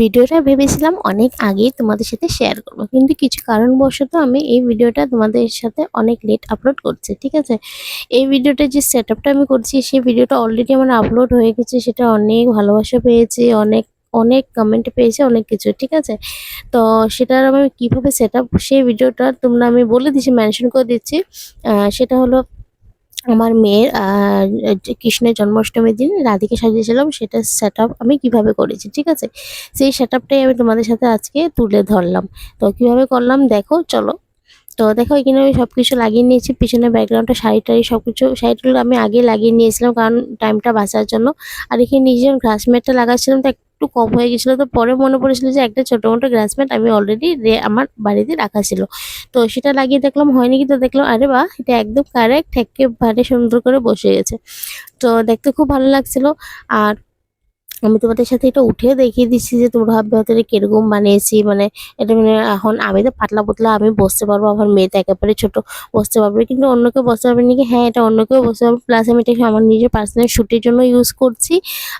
ভিডিওটা ভেবেছিলাম অনেক আগেই তোমাদের সাথে শেয়ার করব। কিন্তু কিছু কারণবশত আমি এই ভিডিওটা তোমাদের সাথে অনেক লেট আপলোড করছি, ঠিক আছে? এই ভিডিওটা যে সেট আমি করছি, সেই ভিডিওটা অলরেডি আমার আপলোড হয়ে গেছে, সেটা অনেক ভালোবাসা পেয়েছে, অনেক অনেক কমেন্ট পেয়েছে, অনেক কিছু, ঠিক আছে? তো সেটার আমি কীভাবে সেট সেই ভিডিওটা তোমরা আমি বলে দিচ্ছি মেনশন করে দিচ্ছি। সেটা হলো আমার মেয়ের কৃষ্ণের জন্মাষ্টমীর দিন রাধিকে সাজিয়েছিলাম, সেটা সেট আমি কীভাবে করেছি, ঠিক আছে? সেই সেট আমি তোমাদের সাথে আজকে তুলে ধরলাম। তো কীভাবে করলাম, দেখো, চলো। তো দেখো, এখানে আমি সব কিছু লাগিয়ে নিয়েছি পিছনে ব্যাকগ্রাউন্ডটা শাড়ি টাড়ি সব কিছু শাড়িগুলো আমি আগে লাগিয়ে নিয়েছিলাম, কারণ টাইমটা বাঁচার জন্য। আর এখানে নিজের গ্রাস ম্যাটটা লাগাচ্ছিলাম, তো একটু কম হয়ে গেছিল, তো পরে মনে পড়েছিল যে একটা ছোটো মোটো গ্রাসমেট আমি অলরেডি আমার বাড়িতে রাখা ছিল। তো সেটা লাগিয়ে দেখলাম, হয়নি কি তো দেখলাম, আরে বা এটা একদম কারেক্ট একেবারে সুন্দর করে বসে গেছে। তো দেখতে খুব ভালো লাগছিল। আর আমি তোমাদের সাথে এটা উঠে দেখিয়ে দিচ্ছি যে তোমরা ভাববে হয়তো কীরকম বানিয়েছি মানে এটা মানে এখন আমি তো পাতলা পাতলা, আমি বসতে পারব, আমার মেয়ে তো একেবারে ছোট, বসতে পারবে। কিন্তু অন্য কেউ বসতে পারবে নাকি? হ্যাঁ এটা অন্য কেউ বসতে পারবে। প্লাস আমি এটা আমার নিজের পার্সোনাল শ্যুটের জন্য ইউজ করছি।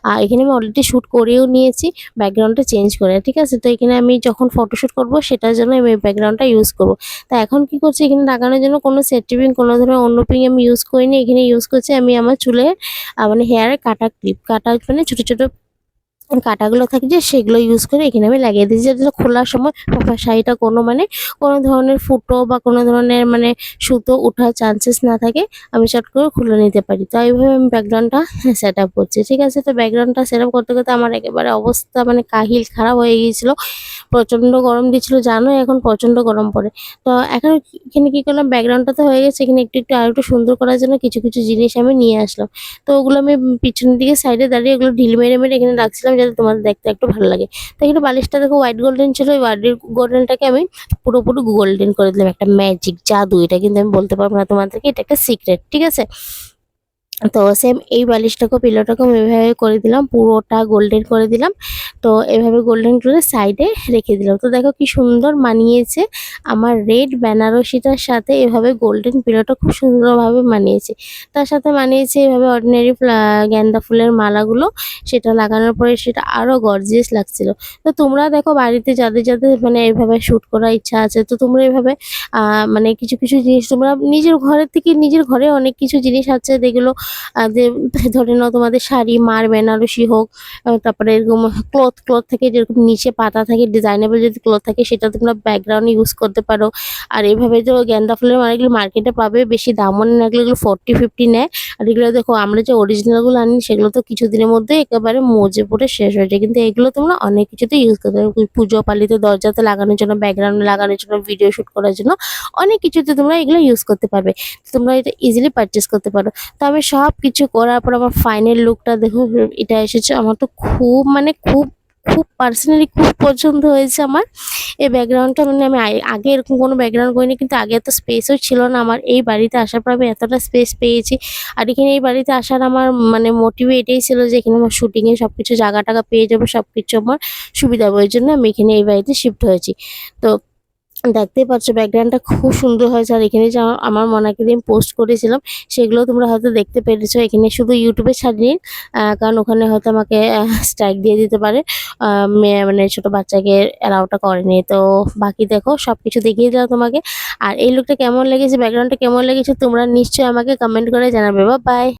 আর এখানে আমি অলরেডি শ্যুট করেও নিয়েছি ব্যাকগ্রাউন্ডটা চেঞ্জ করে, ঠিক আছে? তো এখানে আমি যখন ফটোশ্যুট করব, সেটার জন্য আমি ব্যাকগ্রাউন্ডটা ইউজ করব। তা এখন কি করছি? এখানে লাগানোর জন্য কোনো সেটিপিং কোনো ধরনের অন্য পিং আমি ইউজ করিনি। এখানে ইউজ করছি আমি আমার চুলে মানে হেয়ারে কাটা ক্লিপ কাটা মানে ছোটো ছোটো কাঁটাগুলো থাকে যে, সেগুলো ইউজ করে এখানে আমি লাগিয়ে দিয়েছি। যাতে খোলার সময় ফাঁকা শাড়িটা কোনো মানে কোনো ধরনের ফুটো বা কোনো ধরনের মানে সুতো ওঠার চান্সেস না থাকে, আমি চট করে খুলে নিতে পারি। তো এইভাবে আমি ব্যাকগ্রাউন্ডটা সেট আপ করছি, ঠিক আছে? তো ব্যাকগ্রাউন্ডটা সেট আপ করতে করতে আমার একেবারে অবস্থা মানে কাহিল খারাপ হয়ে গিয়েছিল। প্রচণ্ড গরম দিচ্ছিল জানো এখন প্রচণ্ড গরম পড়ে। তো এখন এখানে কী করলাম, ব্যাকগ্রাউন্ডটা তো হয়ে গেছে, এখানে একটু একটু আর একটু সুন্দর করার জন্য কিছু কিছু জিনিস আমি নিয়ে আসলাম। তো ওগুলো আমি পিছনের দিকে সাইডে দাঁড়িয়ে ওগুলো ঢিল মেরে মেরে এখানে রাখছিলাম যাতে তোমাদের দেখতে একটু ভালো লাগে। তাই কিন্তু বালিশটা দেখো হোয়াইট গোল্ডেন ছিল ওই হোয়াইট গোল্ডেনটাকে আমি পুরোপুরি গোল্ডেন করে দিলাম। একটা ম্যাজিক জাদু, এটা কিন্তু আমি বলতে পারব না তোমাদেরকে, এটা একটা সিক্রেট ঠিক আছে? তো সেম এই বালিশটাকেও আমি এভাবে করে দিলাম, পুরোটা গোল্ডেন করে দিলাম। তো এভাবে গোল্ডেন করে সাইডে রেখে দিলাম। তো দেখো কি সুন্দর মানিয়েছে আমার রেড বেনারসিটার সাথে এভাবে গোল্ডেন পিলোটা খুব সুন্দরভাবে মানিয়েছে। তার সাথে মানিয়েছে এভাবে অর্ডিনারি গেন্দা ফুলের মালাগুলো, সেটা লাগানোর পরে সেটা আরও গর্জিয়াস লাগছিল। তো তোমরা দেখো বাড়িতে যাদের যাদের মানে এভাবে শ্যুট করার ইচ্ছা আছে, তো তোমরা এভাবে মানে কিছু কিছু জিনিস, তোমরা নিজের ঘরের থেকে নিজের ঘরে অনেক কিছু জিনিস আছে, যেগুলো ধরে নাও তোমাদের শাড়ি, মার বেনারসি হোক তারপরে এরকম ক্লথ ক্লথ থেকে যেরকম নিচে পাতা থাকে ডিজাইনেবল যদি ক্লথ থাকে, সেটা তোমরা ব্যাকগ্রাউন্ড ইউজ করতে পারো। আর এইভাবে তো গেন্দা ফুলের মালাগুলো মার্কেটে পাবে, বেশি দামও নেয় এগুলো ফোরটি ফিফটি নেয়। আর এগুলো দেখো, আমরা যে অরিজিনালগুলো আনি, সেগুলো তো কিছুদিনের মধ্যে একেবারে মজে পড়ে শেষ হয়ে যায়। কিন্তু এগুলো তোমরা অনেক কিছুতে ইউজ করতে পারো। পুজো পালিতে দরজাতে লাগানোর জন্য ব্যাকগ্রাউন্ডে লাগানোর জন্য ভিডিও শ্যুট করার জন্য, অনেক কিছুতে তোমরা এগুলো ইউজ করতে পারবে। তোমরা এটা ইজিলি পারচেস করতে পারো। তো আমি সব কিছু করার পর আমার ফাইনাল লুকটা দেখো, এটা এসেছে আমার তো খুব মানে খুব খুব পার্সোনালি খুব পছন্দ হয়েছে আমার। এই ব্যাকগ্রাউন্ডটা মানে আমি আগে- এরকম কোনো ব্যাকগ্রাউন্ড করিনি, কিন্তু আগে এত স্পেসও ছিল না আমার। এই বাড়িতে আসার পর আমি এতটা স্পেস পেয়েছি। আর এখানে এই বাড়িতে আসার আমার মানে মোটিভ এটাই ছিল যে এখানে আমার শুটিংয়ে সব কিছু জায়গা টাগা পেয়ে যাব সব কিছু আমার সুবিধা হবে। ওই জন্য আমি এখানে এই বাড়িতে শিফট হয়েছি। তো দেখতেই পাচ্ছ ব্যাকগ্রাউন্ডটা খুব সুন্দর হয়েছে। আর এখানে যে আমার- মনাকে দিয়ে পোস্ট করেছিলাম, সেগুলো তোমরা হয়তো দেখতে পেরেছ। এখানে শুধু ইউটিউবে ছাড়িনি কারণ ওখানে হয়তো আমাকে স্ট্রাইক দিয়ে দিতে পারে। মানে ছোট বাচ্চাকে অ্যালাউটা করেনি। তো বাকি দেখো সব কিছু দেখিয়ে দিলাম তোমাকে। আর এই লুকটা কেমন লেগেছে ব্যাকগ্রাউন্ডটা কেমন লেগেছে, তোমরা নিশ্চয়ই আমাকে কমেন্ট করে জানাবে। বা বাই